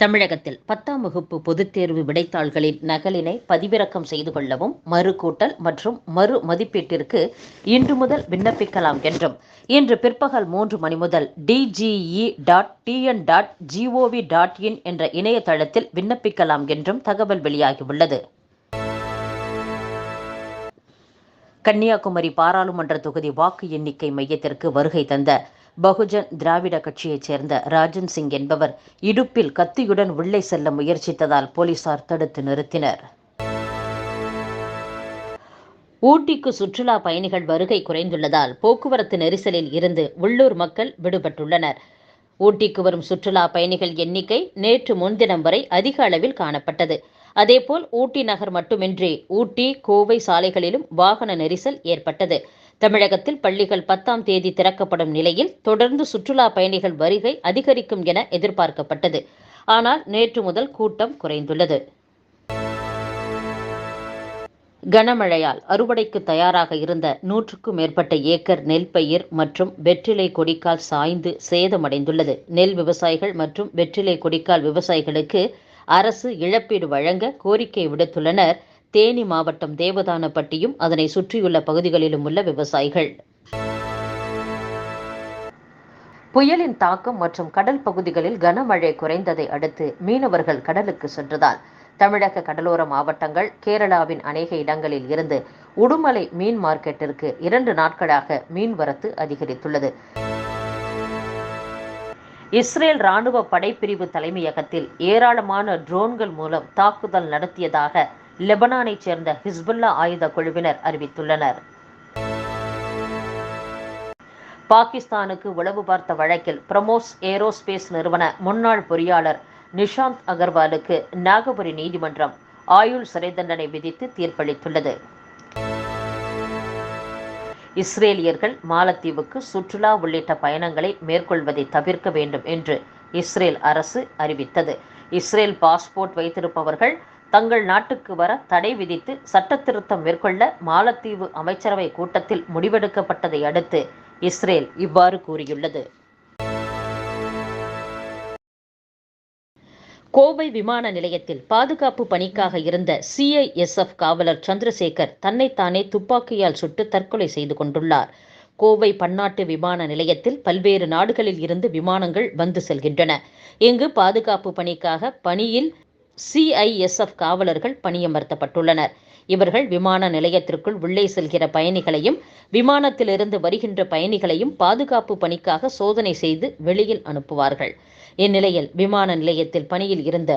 தமிழகத்தில் பத்தாம் வகுப்பு பொதுத் தேர்வு விடைத்தாள்களின் நகலினை பதிவிறக்கம் செய்து கொள்ளவும் மறு கூட்டல் மற்றும் மறு மதிப்பீட்டிற்கு இன்று முதல் விண்ணப்பிக்கலாம் என்றும் இன்று பிற்பகல் மூன்று மணி முதல் DGE dot TN dot GOV dot in என்ற இணையதளத்தில் விண்ணப்பிக்கலாம் என்றும் தகவல் வெளியாகியுள்ளது. கன்னியாகுமரி பாராளுமன்ற தொகுதி வாக்கு எண்ணிக்கை மையத்திற்கு வருகை தந்த பகுஜன் திராவிட கட்சியைச் சேர்ந்த ராஜன் சிங் என்பவர் இடுப்பில் கத்தியுடன் உள்ளே செல்ல முயற்சித்ததால் போலீசார் தடுத்து நிறுத்தினர். ஊட்டிக்கு சுற்றுலா பயணிகள் வருகை குறைந்துள்ளதால் போக்குவரத்து நெரிசலில் இருந்து உள்ளூர் மக்கள் விடுபட்டுள்ளனர். ஊட்டிக்கு வரும் சுற்றுலா பயணிகள் எண்ணிக்கை நேற்று முன்தினம் வரை அதிக அளவில் காணப்பட்டது. அதேபோல் ஊட்டி நகர் மட்டுமின்றி ஊட்டி கோவை சாலைகளிலும் வாகன நெரிசல் ஏற்பட்டது. தமிழகத்தில் பள்ளிகள் பத்தாம் தேதி திறக்கப்படும் நிலையில் தொடர்ந்து சுற்றுலா பயணிகள் வருகை அதிகரிக்கும் என எதிர்பார்க்கப்பட்டது. ஆனால் நேற்று முதல் கூட்டம் குறைந்துள்ளது. கனமழையால் அறுவடைக்கு தயாராக இருந்த நூற்றுக்கும் மேற்பட்ட ஏக்கர் நெல் பயிர் மற்றும் வெற்றிலை கொடிக்கால் சாய்ந்து சேதமடைந்துள்ளது. நெல் விவசாயிகள் மற்றும் வெற்றிலை கொடிக்கால் விவசாயிகளுக்கு அரசு இழப்பீடு வழங்க கோரிக்கை விடுத்துள்ளனர். தேனி மாவட்டம் தேவதானப்பட்டியும் அதனை சுற்றியுள்ள பகுதிகளிலும் உள்ள விவசாயிகள். புயலின் தாக்கம் மற்றும் கடல் பகுதிகளில் கனமழை குறைந்ததை அடுத்து மீனவர்கள் கடலுக்கு சென்றதால் தமிழக கடலோர மாவட்டங்கள் கேரளாவின் அநேக இடங்களில் இருந்து உடுமலை மீன் மார்க்கெட்டிற்கு இரண்டு நாட்களாக மீன் வரத்து அதிகரித்துள்ளது. இஸ்ரேல் ராணுவ படைப்பிரிவு தலைமையகத்தில் ஏராளமான ட்ரோன்கள் மூலம் தாக்குதல் நடத்தியதாக லெபனானைச் சேர்ந்த ஹிஸ்புல்லா ஆயுத குழுவினர் அறிவித்துள்ளனர். பாகிஸ்தானுக்கு உளவு பார்த்த வழக்கில் பிரமோஸ் ஏரோஸ்பேஸ் நிறுவன முன்னாள் பொறியாளர் நிஷாந்த் அகர்வாலுக்கு நாகபுரி நீதிமன்றம் ஆயுள் சிறை தண்டனை விதித்து தீர்ப்பளித்துள்ளது. இஸ்ரேலியர்கள் மாலத்தீவுக்கு சுற்றுலா உள்ளிட்ட பயணங்களை மேற்கொள்வதை தவிர்க்க வேண்டும் என்று இஸ்ரேல் அரசு அறிவித்தது. இஸ்ரேல் பாஸ்போர்ட் வைத்திருப்பவர்கள் தங்கள் நாட்டுக்கு வர தடை விதித்து சட்ட திருத்தம் மேற்கொள்ள மாலத்தீவு அமைச்சரவை கூட்டத்தில் முடிவெடுக்கப்பட்டதை அடுத்து இஸ்ரேல் இவ்வாறு கூறியுள்ளது. கோவை விமான நிலையத்தில் பாதுகாப்பு பணிக்காக இருந்த சிஐஎஸ்எஃப் காவலர் சந்திரசேகர் தன்னைத்தானே துப்பாக்கியால் சுட்டு தற்கொலை செய்து கொண்டுள்ளார். கோவை பன்னாட்டு விமான நிலையத்தில் பல்வேறு நாடுகளில் இருந்து விமானங்கள் வந்து செல்கின்றன. இங்கு பாதுகாப்பு பணிக்காக பணியில் சிஐஎஸ்எஃப் காவலர்கள் பணியமர்த்தப்பட்டுள்ளனர். இவர்கள் விமான நிலையத்திற்குள் உள்ளே செல்கிற பயணிகளையும் விமானத்திலிருந்து வருகின்ற பயணிகளையும் பாதுகாப்பு பணிக்காக சோதனை செய்து வெளியில் அனுப்புவார்கள். இந்நிலையில் விமான நிலையத்தில் பணியில் இருந்த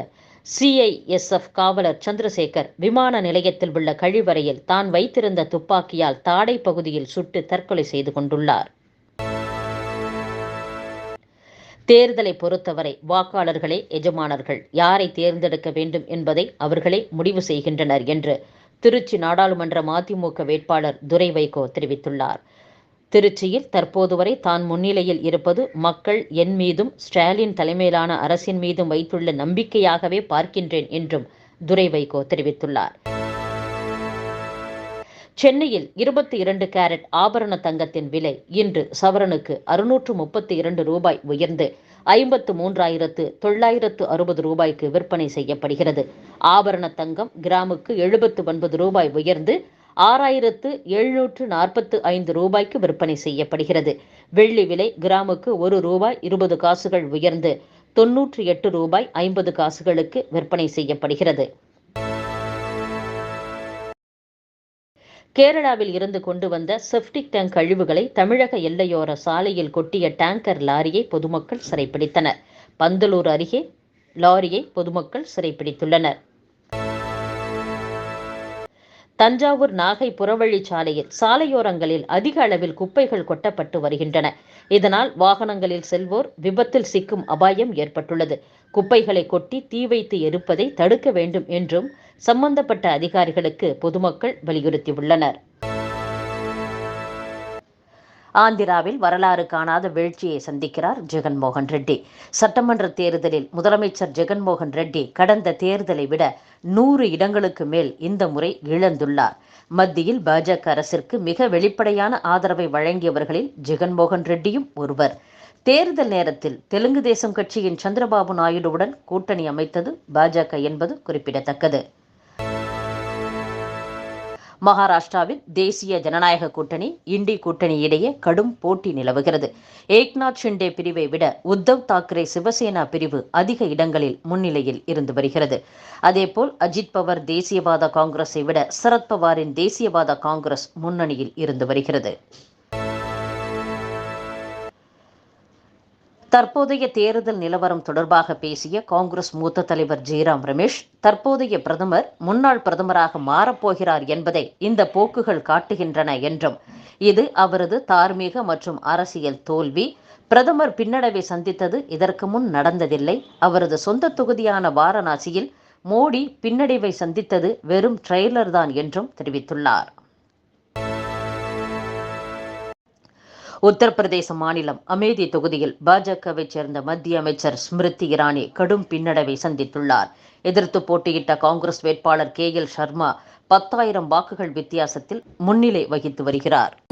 சிஐஎஸ்எஃப் காவலர் சந்திரசேகர் விமான நிலையத்தில் உள்ள கழிவறையில் தான் வைத்திருந்த துப்பாக்கியால் தாடை பகுதியில் சுட்டு தற்கொலை செய்து கொண்டுள்ளார். தேர்தலை பொறுத்தவரை வாக்காளர்களே எஜமானர்கள். யாரை தேர்ந்தெடுக்க வேண்டும் என்பதை அவர்களே முடிவு செய்கின்றனர் என்று திருச்சி நாடாளுமன்ற மதிமுக வேட்பாளர் துரை வைகோ தெரிவித்துள்ளார். திருச்சியில் தற்போது வரை தான் முன்னிலையில் இருப்பது மக்கள் என் மீதும் ஸ்டாலின் தலைமையிலான அரசின் மீதும் வைத்துள்ள நம்பிக்கையாகவே பார்க்கின்றேன் என்றும் துரை வைகோ தெரிவித்துள்ளார். சென்னையில் இருபத்தி இரண்டு கேரட் ஆபரண தங்கத்தின் விலை இன்று சவரனுக்கு அறுநூற்று முப்பத்தி இரண்டு ரூபாய் உயர்ந்து ஐம்பத்து மூன்றாயிரத்து தொள்ளாயிரத்து அறுபது ரூபாய்க்கு விற்பனை செய்யப்படுகிறது. ஆபரண தங்கம் கிராமுக்கு எழுபத்து ஒன்பது ரூபாய் உயர்ந்து ஆறாயிரத்து எழுநூற்று நாற்பத்து ஐந்து ரூபாய்க்கு விற்பனை செய்யப்படுகிறது. வெள்ளி விலை கிராமுக்கு ஒரு ரூபாய் இருபது காசுகள் உயர்ந்து தொன்னூற்றி எட்டு ரூபாய் ஐம்பது காசுகளுக்கு விற்பனை செய்யப்படுகிறது. கேரளாவில் இருந்து கொண்டு வந்த செப்டிக் டேங்க் கழிவுகளை தமிழக எல்லையோர சாலையில் கொட்டிய டேங்கர் லாரியை பொதுமக்கள் சிறைப்பிடித்தனர். பந்தலூர் அருகே லாரியை பொதுமக்கள் சிறைப்பிடித்துள்ளனர். தஞ்சாவூர் நாகை புறவழி சாலையில் சாலையோரங்களில் அதிக அளவில் குப்பைகள் கொட்டப்பட்டு வருகின்றன. இதனால் வாகனங்களில் செல்வோர் விபத்தில் சிக்கும் அபாயம் ஏற்பட்டுள்ளது. குப்பைகளை கொட்டி தீ வைத்து எரிப்பதை தடுக்க வேண்டும் என்றும் சம்பந்தப்பட்ட அதிகாரிகளுக்கு பொதுமக்கள் வலியுறுத்தியுள்ளனர். ஆந்திராவில் வரலாறு காணாத வீழ்ச்சியை சந்திக்கிறார் ஜெகன்மோகன் ரெட்டி. சட்டமன்ற தேர்தலில் முதலமைச்சர் ஜெகன்மோகன் ரெட்டி கடந்த தேர்தலை விட நூறு இடங்களுக்கு மேல் இந்த முறை இழந்துள்ளார். மத்தியில் பாஜக அரசிற்கு மிக வெளிப்படையான ஆதரவை வழங்கியவர்களில் ஜெகன்மோகன் ரெட்டியும் ஒருவர். தேர்தல் நேரத்தில் தெலுங்கு தேசம் கட்சியின் சந்திரபாபு நாயுடுவுடன் கூட்டணி அமைத்தது பாஜக என்பது குறிப்பிடத்தக்கது. மகாராஷ்டிராவில் தேசிய ஜனநாயக கூட்டணி இண்டி கூட்டணி இடையே கடும் போட்டி நிலவுகிறது. ஏக்நாத் ஷிண்டே பிரிவை விட உத்தவ் தாக்கரே சிவசேனா பிரிவு அதிக இடங்களில் முன்னிலையில் இருந்து வருகிறது. அதேபோல் அஜித் பவார் தேசியவாத காங்கிரஸை விட சரத்பவாரின் தேசியவாத காங்கிரஸ் முன்னணியில் இருந்து வருகிறது. தற்போதைய தேர்தல் நிலவரம் தொடர்பாக பேசிய காங்கிரஸ் மூத்த தலைவர் ஜெய்ராம் ரமேஷ் தற்போதைய பிரதமர் முன்னாள் பிரதமராக மாறப்போகிறார் என்பதை இந்த போக்குகள் காட்டுகின்றன என்றும் இது அவரது தார்மீக மற்றும் அரசியல் தோல்வி. பிரதமர் பின்னடைவை சந்தித்தது இதற்கு முன் நடந்ததில்லை. அவரது சொந்த தொகுதியான வாரணாசியில் மோடி பின்னடைவை சந்தித்தது வெறும் ட்ரெய்லர் தான் என்றும் தெரிவித்துள்ளார். உத்தரப்பிரதேச மாநிலம் அமேதி தொகுதியில் பாஜகவைச் சேர்ந்த மத்திய அமைச்சர் ஸ்மிருதி இரானி கடும் பின்னடைவை சந்தித்துள்ளார். எதிர்த்து போட்டியிட்ட காங்கிரஸ் வேட்பாளர் கே எல் சர்மா பத்தாயிரம் வாக்குகள் வித்தியாசத்தில் முன்னிலை வகித்து வருகிறார்.